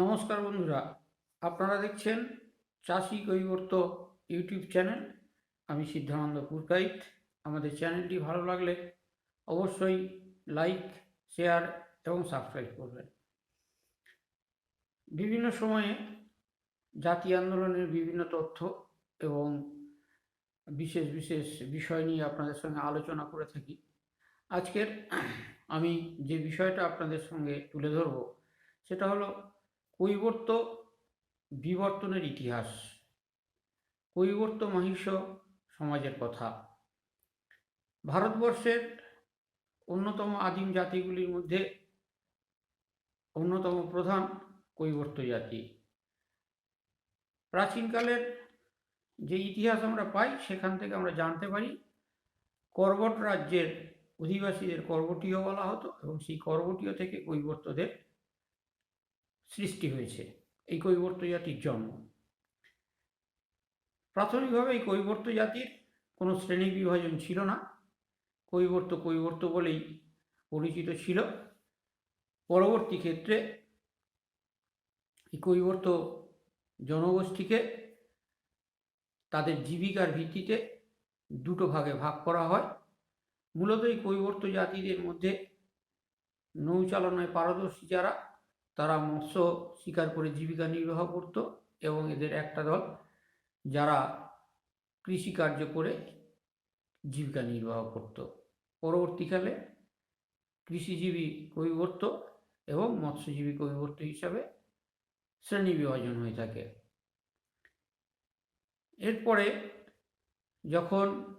নমস্কার বন্ধুরা, আপনারা দেখছেন চাষি কৈবর্ত ইউটিউব চ্যানেল। আমি সিদ্ধানন্দ পুরকাইত। আমাদের চ্যানেলটি ভালো লাগলে অবশ্যই লাইক, শেয়ার এবং সাবস্ক্রাইব করবেন। বিভিন্ন সময়ে জাতি আন্দোলনের বিভিন্ন তথ্য এবং বিশেষ বিশেষ বিষয় নিয়ে আপনাদের সঙ্গে আলোচনা করে থাকি। আজকের আমি যে বিষয়টা আপনাদের সঙ্গে তুলে ধরব, সেটা হলো কৈবর্ত বিবর্তনের ইতিহাস। কৈবর্ত মহিষ সমাজের কথা। ভারতবর্ষের অন্যতম আদিম জাতিগুলির মধ্যে অন্যতম প্রধান কৈবর্ত জাতি। প্রাচীনকালের যে ইতিহাস আমরা পাই, সেখান থেকে আমরা জানতে পারি, কর্বট রাজ্যের অধিবাসীদের কর্বটীয় বলা হতো এবং সেই কর্বটীয় থেকে কৈবর্তদের সৃষ্টি হয়েছে, এই কৈবর্ত জাতির জন্ম। প্রাথমিকভাবে এই কৈবর্ত জাতির কোনো শ্রেণি বিভাজন ছিল না। কৈবর্ত কৈবর্ত বলেই পরিচিত ছিল। পরবর্তী ক্ষেত্রে এই কৈবর্ত জনগোষ্ঠীকে তাদের জীবিকার ভিত্তিতে দুটো ভাগে ভাগ করা হয়। মূলত এই কৈবর্ত জাতিদের মধ্যে নৌচালনায় পারদর্শী যারা তারা মৎস্য শিকার করে জীবিকা নির্বাহ করত এবং এদের একটা দল যারা কৃষিকার্য করে জীবিকা নির্বাহ করত। পরবর্তীকালে কৃষিজীবী কৈবর্ত এবং মৎস্যজীবী কৈবর্ত হিসাবে শ্রেণি বিভাজন হয়ে থাকে। এরপরে যখন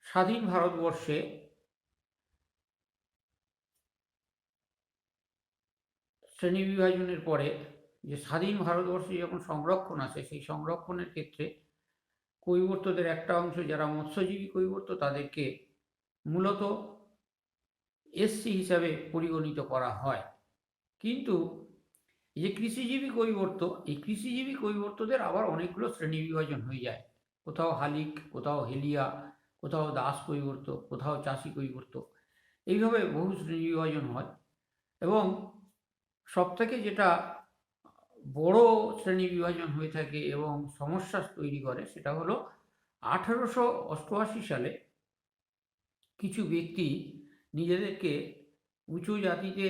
স্বাধীন ভারতবর্ষে শ্রেণি বিভাজনের পরে যে স্বাধীন ভারতবর্ষে যখন সংরক্ষণ আসে সেই সংরক্ষণের ক্ষেত্রে কৈবর্তদের একটা অংশ, যারা মৎস্যজীবী কৈবর্ত, তাদেরকে মূলত এসসি হিসাবে পরিগণিত করা হয়। কিন্তু যে কৃষিজীবী কৈবর্ত, এই কৃষিজীবী কৈবর্তদের আবার অনেকগুলো শ্রেণি বিভাজন হয়ে যায়। কোথাও হালিক, কোথাও হেলিয়া, কোথাও দাস কৈবর্ত, কোথাও চাষি কৈবর্ত। এইভাবে বহু শ্রেণি বিভাজন হয় এবং সব থেকে যেটা বড় শ্রেণি বিভাজন হয়ে থাকে এবং সমস্যা তৈরি করে সেটা হলো আঠারোশো অষ্টআশি সালে কিছু ব্যক্তি নিজেদেরকে উঁচু জাতিতে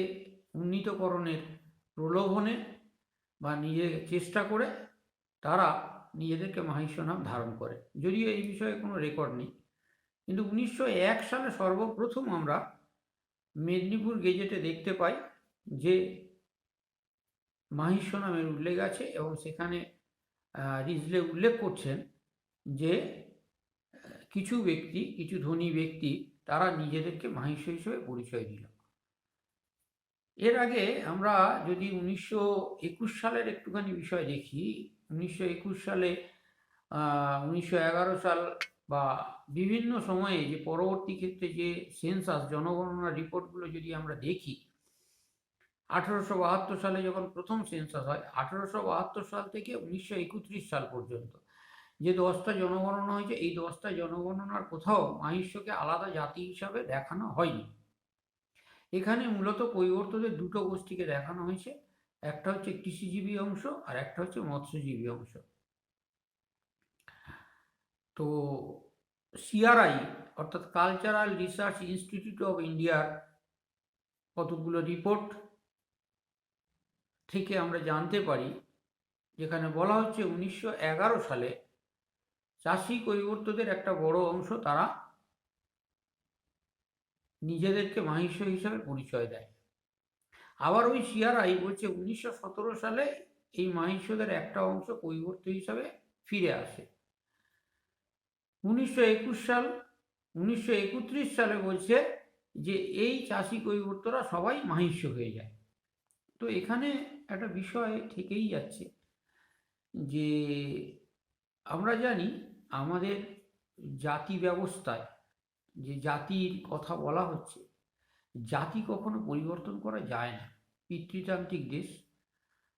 উন্নীতকরণের প্রলোভনে বা নিজে চেষ্টা করে তারা নিজেদেরকে মাহিষ্য নাম ধারণ করে। যদিও এই বিষয়ে কোনো রেকর্ড নেই। কিন্তু উনিশশো এক সালে সর্বপ্রথম আমরা মেদিনীপুর গেজেটে দেখতে পাই যে মাহিষ্য নামের উল্লেখ আছে এবং সেখানে রিজলে উল্লেখ করছেন যে কিছু ব্যক্তি, কিছু ধনী ব্যক্তি তারা নিজেদেরকে মাহিষ্য হিসেবে পরিচয় দিল। এর আগে আমরা যদি উনিশশো একুশ সালের একটুখানি বিষয় দেখি, উনিশশো একুশ সালে উনিশশো এগারো সাল বা বিভিন্ন সময়ে যে পরবর্তী ক্ষেত্রে যে সেন্সাস জনগণনার রিপোর্টগুলো যদি আমরা দেখি আঠেরোশো বাহাত্তর সালে যখন প্রথম সেন্সাস হয়, আঠেরোশো বাহাত্তর সাল থেকে উনিশশো একত্রিশ সাল পর্যন্ত যে দশটা জনগণনা হয়েছে, এই দশটা জনগণনার কোথাও মাহিষ্যকে আলাদা জাতি হিসাবে দেখানো হয়নি। এখানে মূলত কৈবর্তদের দুটো গোষ্ঠীকে দেখানো হয়েছে, একটা হচ্ছে কৃষিজীবী অংশ আর একটা হচ্ছে মৎস্যজীবী অংশ। তো সিআরআই অর্থাৎ কালচারাল রিসার্চ ইনস্টিটিউট অফ ইন্ডিয়ার কতগুলো রিপোর্ট থেকে আমরা জানতে পারি, যেখানে বলা হচ্ছে উনিশশো এগারো সালে চাষি কৈবর্তদের একটা বড় অংশ তারা নিজেদেরকে মাহিষ্য হিসাবে পরিচয় দেয়। আবার ওই শিয়ারাই বলছে উনিশশো সতেরো সালে এই মাহিষ্যদের একটা অংশ কৈবর্ত হিসাবে ফিরে আসে। উনিশশো একুশ সাল, উনিশশো একত্রিশ সালে বলছে যে এই চাষি কৈবর্তরা সবাই মাহিষ্য হয়ে যায়। তো এখানে একটা বিষয় থেকেই যাচ্ছে যে আমরা জানি আমাদের জাতি ব্যবস্থায় যে জাতির কথা বলা হচ্ছে, জাতি কখনো পরিবর্তন করা যায় না। পিতৃতান্ত্রিক দেশ,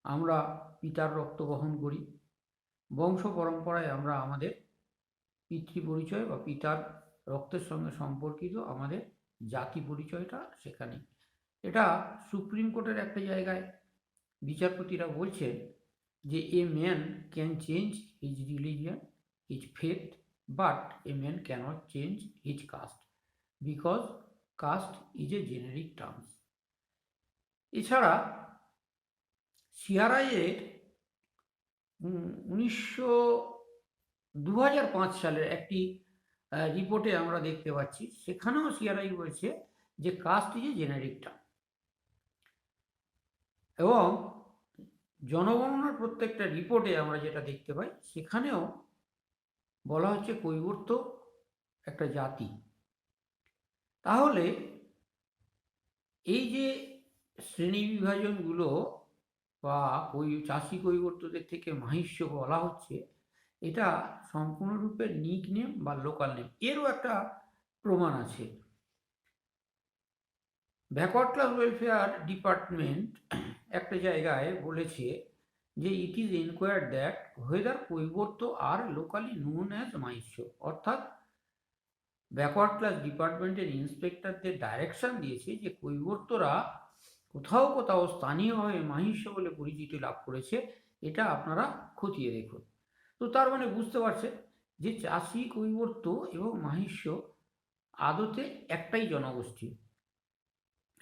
আমরা পিতার রক্ত বহন করি, বংশ পরম্পরায় আমরা আমাদের পিতৃ পরিচয় বা পিতার রক্তের সঙ্গে সম্পর্কিত আমাদের জাতি পরিচয়টা সেখানে এটা সুপ্রিম কোর্টের একটা জায়গায় বিচারপতিরা বলছেন যে a man can change his religion, his faith, but a man can't change his caste, because caste is a generic terms. এছাড়া সিআরআইয়ের উনিশশো দু সালের একটি রিপোর্টে আমরা দেখতে পাচ্ছি, সেখানেও সিআরআই বলছে যে caste is a generic term. এবং জনগণনার প্রত্যেকটা রিপোর্টে আমরা যেটা দেখতে পাই, সেখানেও বলা হচ্ছে কৈবর্ত একটা জাতি। তাহলে এই যে শ্রেণি বিভাজনগুলো বা ওই চাষি কৈবর্তদের থেকে মাহিষ্য বলা হচ্ছে, এটা সম্পূর্ণরূপে নিক নেম বা লোকাল নেম এরও একটা প্রমাণ আছে। ব্যাকওয়ার্ড ক্লাস ওয়েলফেয়ার ডিপার্টমেন্ট একটা জায়গায় বলেছে যে it is enquire that whether Kaibarta are locally known as Mahishya অর্থাৎ ব্যাকওয়ার্ড ক্লাস ডিপার্টমেন্টের ইন্সপেক্টরদের ডাইরেকশন দিয়েছে যে কৈবর্তরা কোথাও কোথাও স্থানীয়ভাবে মাহিষ্য বলে পরিচিতি লাভ করেছে। এটা আপনারা খতিয়ে দেখুন। তো তার মানে বুঝতে পারছেন যে, চাষি কৈবর্ত এবং মাহিষ্য আদতে একটাই জনগোষ্ঠী।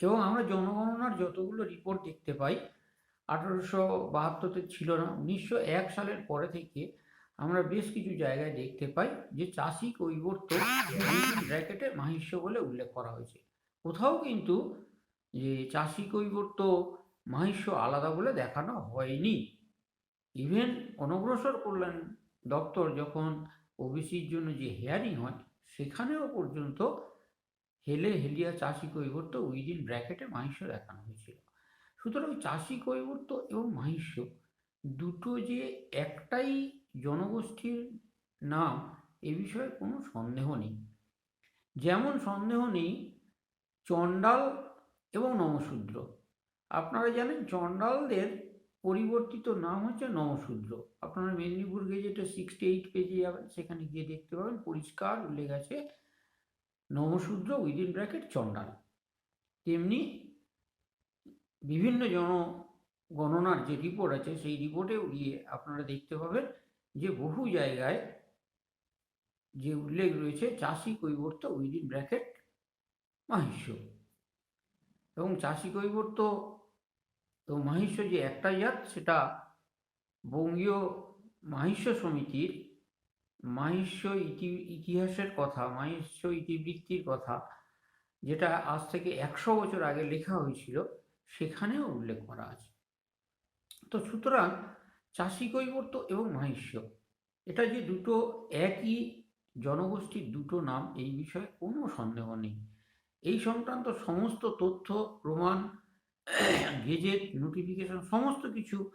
এবং আমরা জনগণনার যতগুলো রিপোর্ট দেখতে পাই, আঠারোশো বাহাত্তরতে ছিল না, উনিশশো এক সালের পরে থেকে আমরা বেশ কিছু জায়গায় দেখতে পাই যে চাষি কৈবর্ত ব্র্যাকেটে মাহিষ্য বলে উল্লেখ করা হয়েছে। কোথাও কিন্তু যে চাষি কৈবর্ত মাহিষ্য আলাদা বলে দেখানো হয়নি। ইভেন অনগ্রসর কল্যাণ দপ্তর যখন ওবিসির জন্য যে হেয়ারিং হয়, সেখানেও পর্যন্ত হেলে হেলিয়া চাষি কৈবর্ত উইদিন ব্র্যাকেটে মাহিষ্য দেখানো হয়েছিল। সুতরাং চাষি কৈবর্ত এবং মাহিষ্য দুটো যে একটাই জনগোষ্ঠীর নাম, এ বিষয়ে কোনো সন্দেহ নেই। যেমন সন্দেহ নেই চণ্ডাল এবং নমশূদ্র। আপনারা জানেন চণ্ডালদের পরিবর্তিত নাম হচ্ছে নমশূদ্র। আপনারা মেদিনীপুর গেজেটে সিক্সটি এইট পেজে যাবেন সেখানে গিয়ে দেখতে পাবেন, পরিষ্কার উল্লেখ আছে নমশূদ্র উইদিন ব্র্যাকেট চণ্ডাল। তেমনি বিভিন্ন জন গণনার যে রিপোর্ট আছে, সেই রিপোর্টেও গিয়ে আপনারা দেখতে পাবেন যে বহু জায়গায় যে উল্লেখ রয়েছে, চাষি কৈবর্ত উইদিন ব্র্যাকেট মাহিষ্য। এবং চাষি কৈবর্ত এবং মাহিষ্য যে একটা জাত, সেটা বঙ্গীয় মাহিষ্য সমিতির মাহিষ্য ইতি, ইতিহাসের কথা, মাহিষ্য ইতিবৃত্তির কথা, যেটা আজ থেকে একশো বছর আগে লেখা হয়েছিল, সেখানেও উল্লেখ করা আছে। তো সুতরাং চাষি কৈবর্ত এবং মাহিষ্য, এটা যে দুটো একই জনগোষ্ঠীর দুটো নাম, এই বিষয়ে কোনো সন্দেহ নেই। এই সংক্রান্ত সমস্ত তথ্য, প্রমাণ, গেজেট, নোটিফিকেশন, সমস্ত কিছু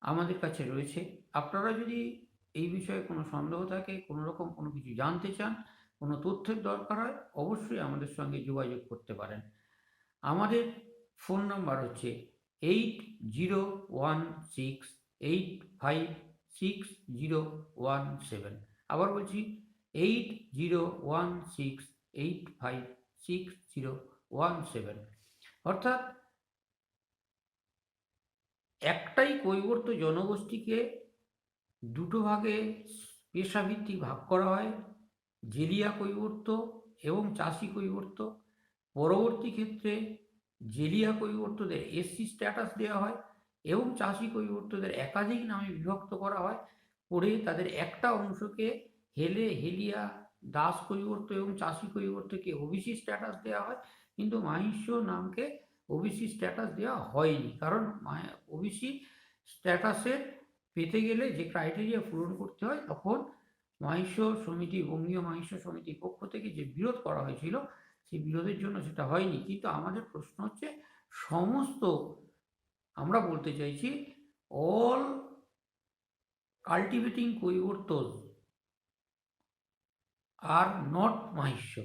আমাদের কাছে রয়েছে। আপনারা যদি এই বিষয়ে কোনো সন্দেহ থাকে, কোনো রকম কোনো কিছু জানতে চান, কোনো তথ্যের দরকার হয়, অবশ্যই আমাদের সঙ্গে যোগাযোগ করতে পারেন। আমাদের ফোন নাম্বার হচ্ছে eight zero one six eight five six zero one seven. আবার বলছি eight zero one six eight five six zero one seven. অর্থাৎ একটাই কৈবর্ত জনগোষ্ঠীকে দুটো ভাগে পেশাভিত্তিক ভাগ করা হয়। জেলিয়া কৈবর্ত এবং চাষি কৈবর্ত। পরবর্তী ক্ষেত্রে জেলিয়া কৈবর্তদের এসসি স্ট্যাটাস দেওয়া হয় এবং চাষি কৈবর্তদের একাধিক নামে বিভক্ত করা হয়। করে তাদের একটা অংশকে হেলে, হেলিয়া, দাস কৈবর্ত এবং চাষি কৈবর্তকে ওবিসি স্ট্যাটাস দেওয়া হয়। কিন্তু মাহিষ্য নামকে ওবিসি স্ট্যাটাস দেওয়া হয়নি। কারণ ওবিসি স্ট্যাটাসের পেতে গেলে যে ক্রাইটেরিয়া পূরণ করতে হয় তখন মাহিষ্য সমিতি বঙ্গীয় মাহিষ্য সমিতির পক্ষ থেকে যে বিরোধ করা হয়েছিল সেই বিরোধের জন্য সেটা হয়নি। কিন্তু আমাদের প্রশ্ন হচ্ছে সমস্ত আমরা বলতে চাইছি all cultivating Kaibartas are not Mahishya,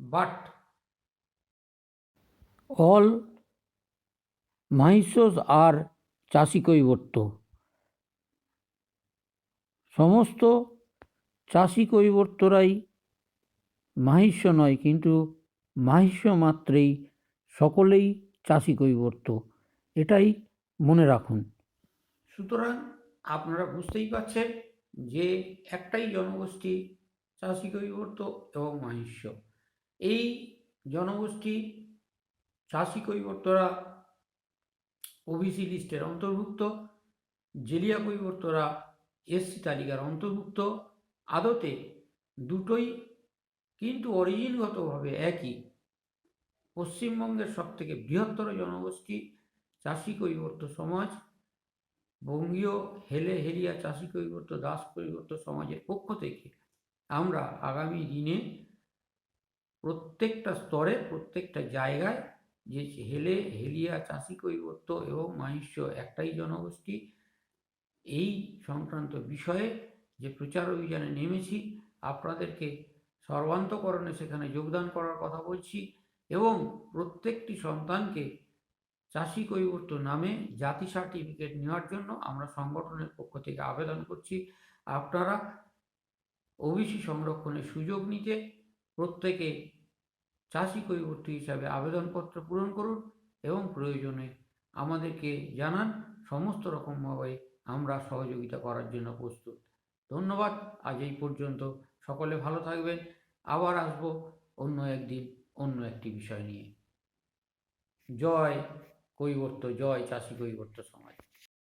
but all Mahishas are chashi Kaibarta সমস্ত চাষি কৈবর্তরাই মাহিষ্য নয়, কিন্তু মাহিষ্য মাত্রেই সকলেই চাষি কৈবর্ত এটাই মনে রাখুন। সুতরাং আপনারা বুঝতেই পারছেন যে একটাই জনগোষ্ঠী চাষি কৈবর্ত এবং মাহিষ্য। এই জনগোষ্ঠী চাষি কৈবর্তরা ওবিসি লিস্টের অন্তর্ভুক্ত, জেলিয়া কৈবর্তরা এসসি তালিকার অন্তর্ভুক্ত আদতে দুটোই কিন্তু অরিজিনগতভাবে একই। পশ্চিমবঙ্গের সবথেকে বৃহত্তর জনগোষ্ঠী চাষি কৈবর্ত সমাজ, বঙ্গীয় হেলে হেলিয়া চাষি কৈবর্ত, দাস কৈবর্ত সমাজের পক্ষ থেকে আমরা আগামী দিনে প্রত্যেকটা স্তরে, প্রত্যেকটা জায়গায় যে হেলে হেলিয়া চাষি কৈবর্ত এবং মাহিষ্য একটাই জনগোষ্ঠী এই সংক্রান্ত বিষয়ে যে প্রচার অভিযানে নেমেছি, আপনাদেরকে সর্বান্তকরণে সেখানে যোগদান করার কথা বলছি এবং প্রত্যেকটি সন্তানকে চাষি কৈবর্ত নামে জাতি সার্টিফিকেট নেওয়ার জন্য আমরা সংগঠনের পক্ষ থেকে আবেদন করছি। আপনারা ওবিসি সংরক্ষণের সুযোগ নিতে প্রত্যেকে চাষি কৈবর্ত হিসাবে আবেদনপত্র পূরণ করুন এবং প্রয়োজনে আমাদেরকে জানান, সমস্ত রকমভাবে আমরা সহযোগিতা করার জন্য প্রস্তুত। ধন্যবাদ। আজ এই পর্যন্ত। সকলে ভালো থাকবেন। আবার আসব অন্য একদিন অন্য একটি বিষয় নিয়ে। জয় কৈবর্ত জয় চাষি কৈবর্ত সমাজ।